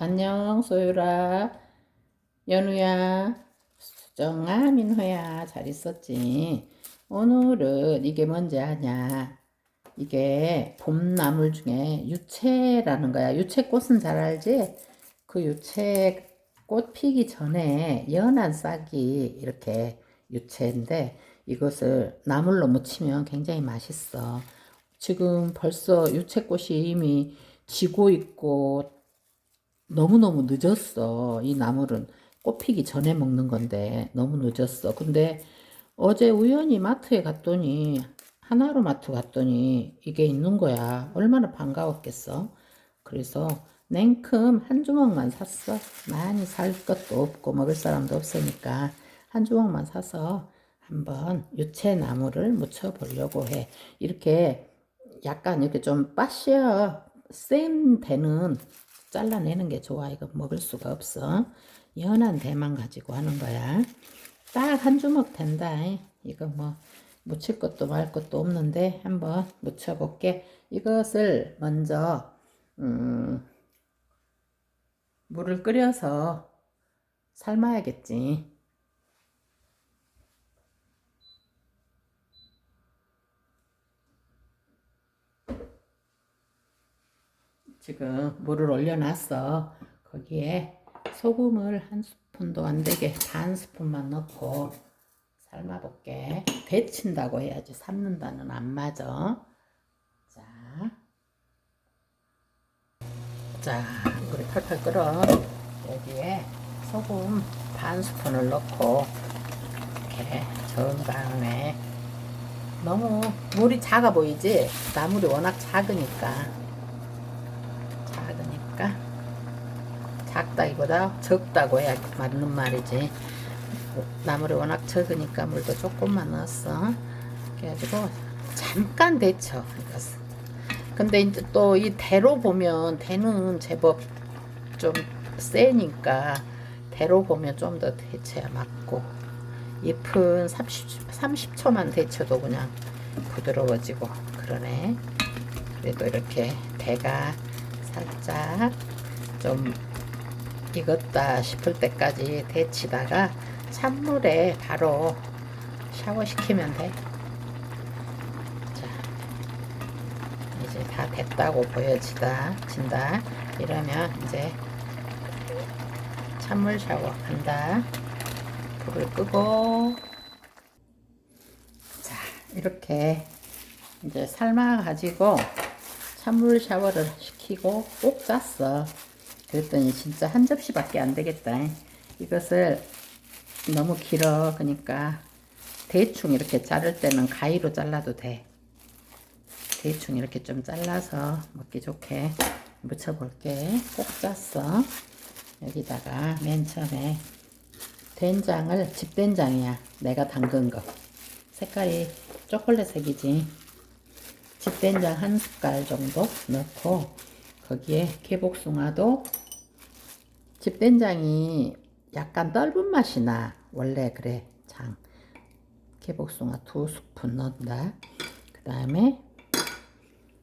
안녕, 소율아. 연우야, 수정아, 민호야, 잘 있었지? 오늘은 이게 뭔지 아냐? 이게 봄나물 중에 유채라는 거야. 유채꽃은 잘 알지? 그 유채꽃 피기 전에 연한 싹이 이렇게 유채인데 이것을 나물로 무치면 굉장히 맛있어. 지금 벌써 유채꽃이 이미 지고 있고 너무너무 늦었어. 이 나물은 꽃 피기 전에 먹는 건데 너무 늦었어. 근데 어제 우연히 마트에 갔더니 하나로 마트 갔더니 이게 있는 거야. 얼마나 반가웠겠어. 그래서 냉큼 한 주먹만 샀어. 많이 살 것도 없고 먹을 사람도 없으니까 한 주먹만 사서 한번 유채나무를 무쳐 보려고 해. 이렇게 약간 이렇게 좀 빠시어 센 데는 잘라내는 게 좋아. 이거 먹을 수가 없어. 연한 대만 가지고 하는 거야. 딱 한 주먹 된다. 이거 뭐 묻힐 것도 말 것도 없는데 한번 묻혀볼게. 이것을 먼저 음, 물을 끓여서 삶아야겠지. 지금 물을 올려놨어. 거기에 소금을 한 스푼도 안 되게 반 스푼만 넣고 삶아볼게. 데친다고 해야지 삶는다는 안 맞아. 자, 자, 물이 팔팔 끓어. 여기에 소금 반 스푼을 넣고 이렇게 다음에 너무 물이 작아 보이지? 나물이 워낙 작으니까 작으니까 작다기보다 적다고 해야 맞는 말이지. 나물이 워낙 적으니까 물도 조금만 넣었어. 그래가지고 잠깐 데쳐 근데 이제 또 이 대로 보면 대는 제법 좀 세니까 대로 보면 좀 더 데쳐야 맞고 잎은 30, 30초만 데쳐도 그냥 부드러워지고 그러네. 그래도 이렇게 대가 살짝 좀 익었다 싶을 때까지 데치다가 찬물에 바로 샤워시키면 돼. 자, 이제 다 됐다고 보여지다, 진다. 이러면 이제 찬물 샤워 한다. 불을 끄고, 자, 이렇게 이제 삶아가지고 찬물 샤워를 시키고 꼭 짰어. 그랬더니 진짜 한 접시밖에 안 되겠다. 이것을 너무 길어. 그러니까 대충 이렇게 자를 때는 가위로 잘라도 돼. 대충 이렇게 좀 잘라서 먹기 좋게 묻혀볼게. 꼭 짰어. 여기다가 맨 처음에 된장을 집된장이야. 내가 담근 거. 색깔이 초콜릿 색이지. 집된장 한 숟갈 정도 넣고 거기에 개복숭아도 집된장이 약간 떫은 맛이 나. 원래 그래. 장. 개복숭아 두 스푼 넣는다. 그 다음에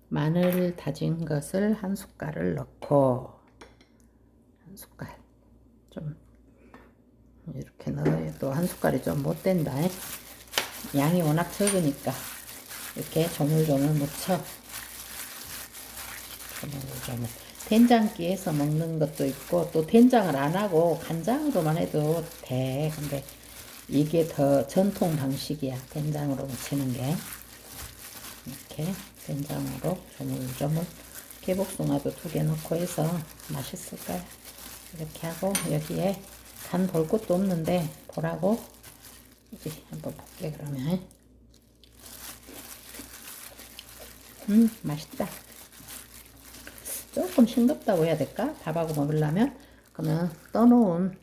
마늘 다진 것을 한 숟갈을 넣고 한 숟갈 좀 이렇게 넣어도 한 숟갈이 좀 못 된다. 양이 워낙 적으니까 이렇게 조물조물 묻혀 조물조물 된장기에서 먹는 것도 있고 또 된장을 안 하고 간장으로만 해도 돼. 근데 이게 더 전통 방식이야 된장으로 무치는 게. 이렇게 된장으로 조물조물 개복숭아도 두 개 넣고 해서 맛있을 거야. 이렇게 하고 여기에 간 볼 것도 없는데 보라고 이제 한번 볼게 그러면 음 맛있다. 조금 싱겁다고 해야 될까? 밥하고 먹으려면? 그러면 떠놓은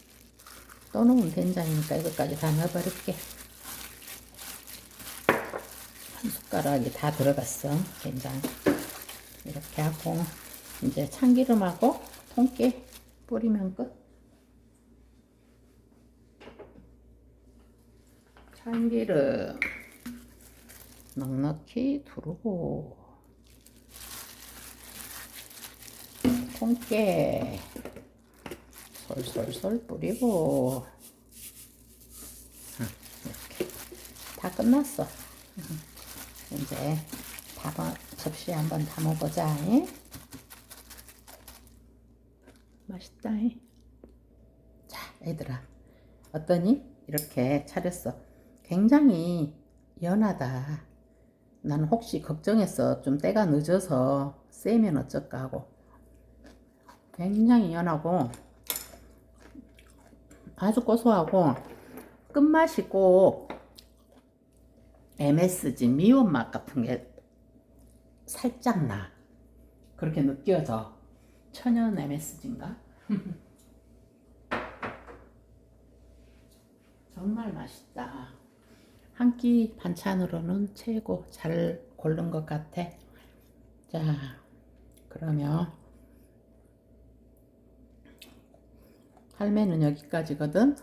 떠놓은 된장이니까 이것까지 다 넣어버릴게. 한 숟가락이 다 들어갔어 된장. 이렇게 하고 이제 참기름하고 통깨 뿌리면 끝. 참기름. 넉넉히 두르고 통깨 솔솔솔 뿌리고 응, 이렇게 다 끝났어. 응. 이제 담아 접시에 한번 담아보자. 잉? 맛있다. 잉? 자, 얘들아. 어떠니? 이렇게 차렸어. 굉장히 연하다. 나는 혹시 걱정했어. 좀 때가 늦어서 세면 어쩔까 하고. 굉장히 연하고 아주 고소하고 끝맛이 꼭 MSG 미원 맛 같은 게 살짝 나. 그렇게 느껴져. 천연 MSG인가? 정말 맛있다. 한 끼 반찬으로는 최고 잘 고른 것 같아. 자, 그러면 할매는 여기까지거든.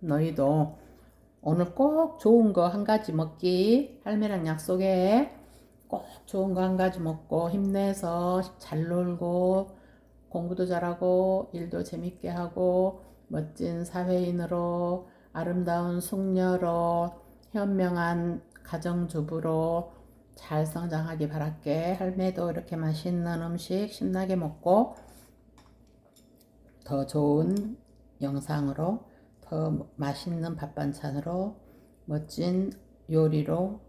너희도 오늘 꼭 좋은 거 한 가지 먹기. 할매랑 약속해. 꼭 좋은 거 한 가지 먹고 힘내서 잘 놀고 공부도 잘하고 일도 재밌게 하고 멋진 사회인으로 아름다운 숙녀로 현명한 가정주부로 잘 성장하기 바랄게. 할매도 이렇게 맛있는 음식 신나게 먹고 더 좋은 영상으로 더 맛있는 밥 반찬으로 멋진 요리로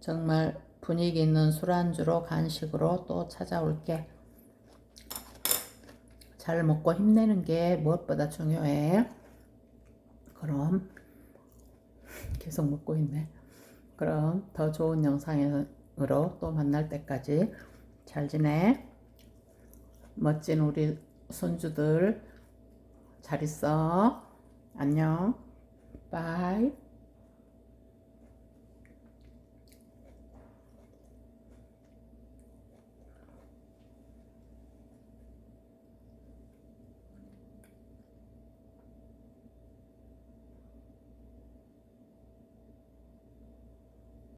정말 분위기 있는 술안주로 간식으로 또 찾아올게. 잘 먹고 힘내는 게 무엇보다 중요해. 그럼 계속 먹고 있네. 그럼 더 좋은 영상으로 또 만날 때까지 잘 지내. 멋진 우리 손주들 잘 있어. 안녕. 바이.